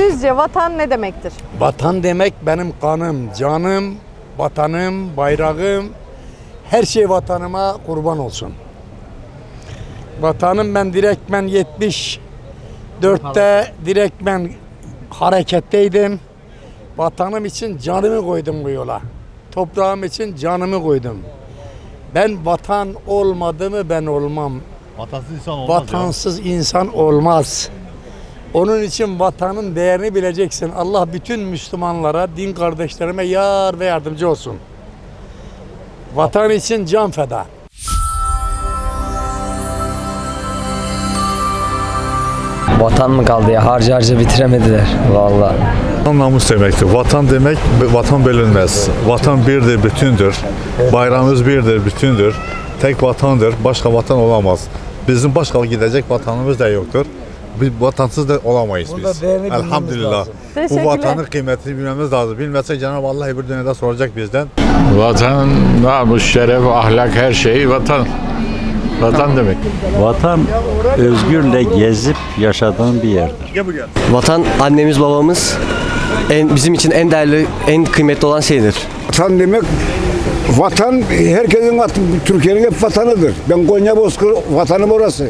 Sizce vatan ne demektir? Vatan demek benim kanım, canım, vatanım, bayrağım. Her şey vatanıma kurban olsun. Vatanım ben direktmen 74'te direktmen hareketteydim. Vatanım için canımı koydum bu yola. Toprağım için canımı koydum. Ben vatan olmadı mı ben olmam. Vatansız insan olmaz ya. Vatansız insan olmaz. Onun için vatanın değerini bileceksin. Allah bütün Müslümanlara, din kardeşlerime yar ve yardımcı olsun. Vatan için can feda. Vatan mı kaldı ya? Harca harca bitiremediler. Vallahi. Vatan namus demektir. Vatan demek vatan bölünmez. Vatan birdir, bütündür. Bayrağımız birdir, bütündür. Tek vatandır. Başka vatan olamaz. Bizim başka gidecek vatanımız da yoktur. Biz vatansız da olamayız Burada biz. değerini bilmemiz Elhamdülillah. lazım. Bu Teşekkürler. vatanın kıymetini bilmemiz lazım. Bilmezsek Cenab-ı Allah bir dünyada soracak bizden. Vatan, namus, şeref, ahlak her şey vatan. Vatan demek. Vatan özgürle gezip yaşadığın bir yerdir. Vatan annemiz babamız en bizim için en değerli, en kıymetli olan şeydir. Vatan demek vatan herkesin vatan, Türkiye'nin hep vatanıdır. Ben Konya Bozkır vatanım orası.